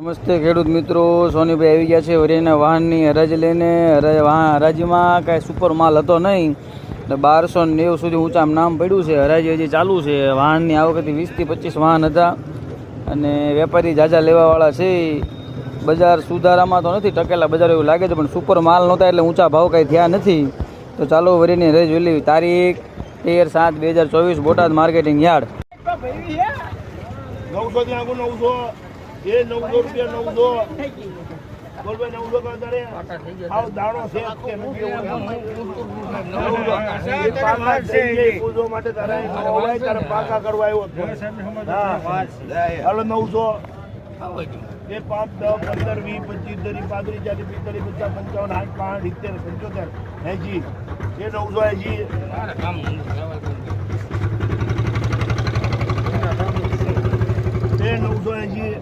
નમસ્તે ખેડૂત મિત્રો, સોનીભાઈ આવી ગયા છે વરિયાના વાહનની હરાજી લઈને. હરાજીમાં કાંઈ સુપર માલ હતો નહીં. એટલે બારસો નેવું સુધી ઊંચામાં નામ પડ્યું છે. હરાજી હજી ચાલુ છે. વાહનની આ વખતે વીસથી પચીસ વાહન હતા. અને વેપારી જાજા લેવાવાળા છે બજાર સુધારામાં તો નથી ટકેલા બજાર એવું લાગે છે, પણ સુપર માલ નહોતા એટલે ઊંચા ભાવ કાંઈ થયા નથી. તો ચાલો વરિયાની હરાજી જોઈ તારીખ તેર સાત બે હજાર ચોવીસ બોટાદ માર્કેટિંગ યાર્ડ. નવસો નવસો. એ નવસો રૂપિયા નવસો. તારે આવ દાણો છે કે નથી પાકા પૂજો માટે તારે તારે પાકા કરવા આવ્યો. હાલો નવસો. એ પાંચ દસ પંદર વીસ પચીસ ધરી પાંત્રીસ ચાલીસ પિસ્તાલીસ પચાસ પંચાવન આઠ પાંચ સિત્તેર પંચોતેર એસી એ નવસો એંશી એ નવસો એંશી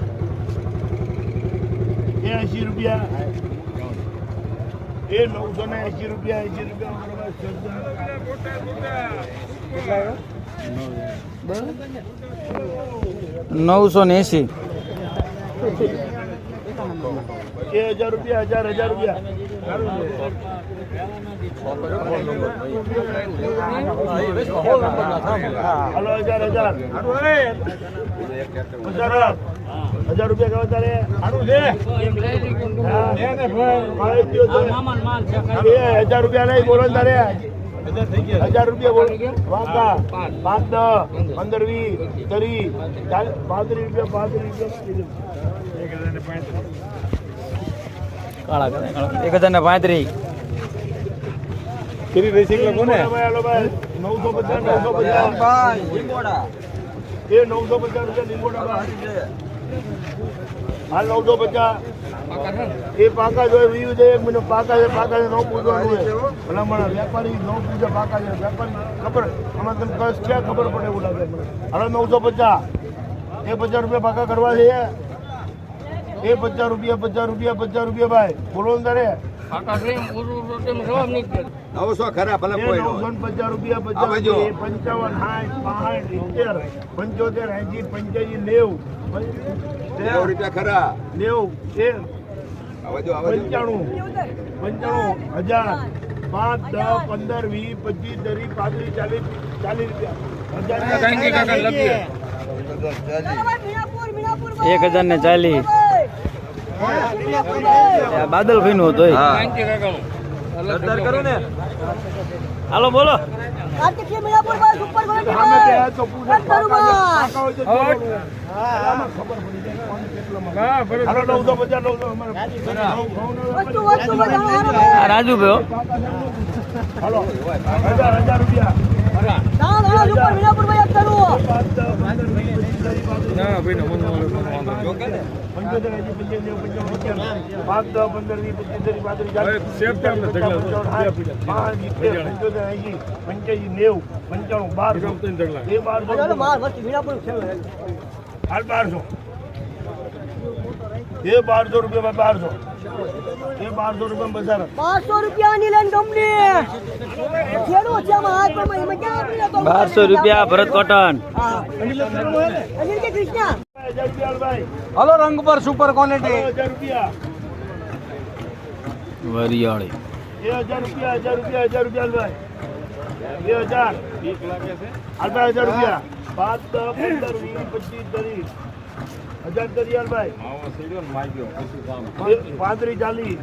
એ એંશી રૂપિયા. એ નવસો ને એંશી રૂપિયા એંશી નવસો ને એંસી હજાર રૂપિયા, હજાર હજાર રૂપિયા. હાલો, હજાર હજાર. હજાર હજાર રૂપિયા કહેવા તારે. એ હજાર રૂપિયા નહીં, બોલો તારે. હજાર રૂપિયા બોલ. વાંકા પાંચ. દસ પંદર. વીસ ત્રીસ ચાલીસ પાંત્રીસ રૂપિયા પાંત્રીસ રૂપિયા. કાળા એક હજાર ને પાંત્રીસ. ભાઈ, હાલો ભાઈ. નવસો પચાસ નવસો પચાસ. એ નવસો પચાસ રૂપિયા લીંબોડા. હાલ નવસો પચાસ. એ પાકા જોઈએ વીસ છે, એક મહિનો પાકા છે પાકા છે ન પૂછવાનું હોય ભલામણ વેપારી ન પૂછે પાકા છે, વેપારી. ખબર અમે તમને કશ ક્યાં ખબર પડે એવું લાગે હવે નવસો પચાસ. એ પચાસ રૂપિયા પાકા કરવા છે. એ પચાસ રૂપિયા પચાસ રૂપિયા પચાસ રૂપિયા ભાઈ. બોલો ને તારે. નવસો ખરા ભલે કોઈ પચાસ રૂપિયા પચાસ પંચાવન સાઠ પાંઠ સિત્તેર પંચોતેર એંશી પંચ્યાસી નેવું. નેવું રૂપિયા ખરા. નેવું આવજો પંચાણું પંચાણું હજાર પાંચ દસ પંદર વીસ પચીસ ત્રીસ પાંત્રીસ ચાલીસ ચાલીસ રૂપિયા. હજાર એક હજાર ને ચાલીસ. બાદલ ભાઈ નું હતું બોલો. કાર્તિકીય કોણ કેટલો માંગે. હાલો બોલો પચાસ નવસો અમારે વસ્તુ વસ્તુ બધાનો ભાઈ. હાલો હજાર હજાર રૂપિયા. કરું. પંચોતેર એંશી પંચ્યાસી નેવું પંચાણું બાર એ બારસો. ચાલો માર વસ્તુ મીરાપુર છે. હાલ બારસો એ બારસો રૂપિયા બારસો એ બારસો રૂપિયા બજાર બારસો રૂપિયાની લઈને ગમની. ખેડૂત છે આમાં હાથ પરમાં એમાં ક્યાં આપી દેતો? બારસો રૂપિયા ભરત કોટન હા. અનિલ કે કૃષ્ણા હજાર રૂપિયા હાલ ભાઈ હલો રંગ પર સુપર ક્વોલિટી હાલો, હજાર રૂપિયા વરિયાળી એ હજાર રૂપિયા હજાર રૂપિયા હજાર રૂપિયા હાલ ભાઈ બે હજાર હાલ ભાઈ હજાર દરિયાલભાઈ. પાંત્રીસ ચાલીસ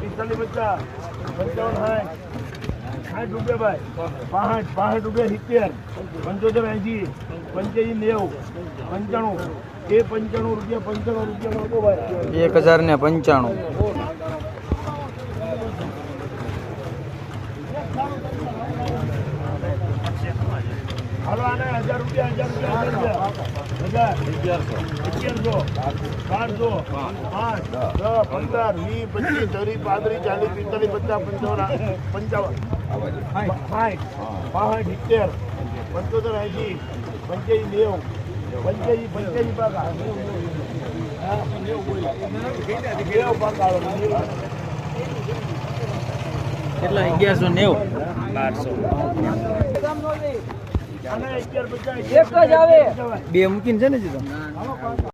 પિસ્તાલીસ પચાસ પંચાવન સાઠ સાઠ રૂપિયા ભાઈ. પાંઠ પાંઠ રૂપિયા સિત્તેર પંચોતેર એંશી પંચ્યાસી નેવું પંચાણું. એ પંચાણું રૂપિયા પંચાણું રૂપિયા એક હજાર ને પંચાણું. હાલો આને હજાર રૂપિયા હજાર રૂપિયા હજાર અગિયારસો. બારસો. પાંચ દસ પંદર વીસ પચીસ ત્રીસ પાંત્રીસ ચાલીસ પિસ્તાલીસ પચાસ પંચાવન પંચાવન. સાઠ પાંઠ. સિત્તેર. પંચોતેર એંશી. પંચ્યાસી નેવું. પંચ્યાસી પંચ્યાસી પાકા. નેવું પાકા કેટલા? અગિયારસો નેવું. પચાસ એક જ આવે. બે મૂકીને છે ને જીતો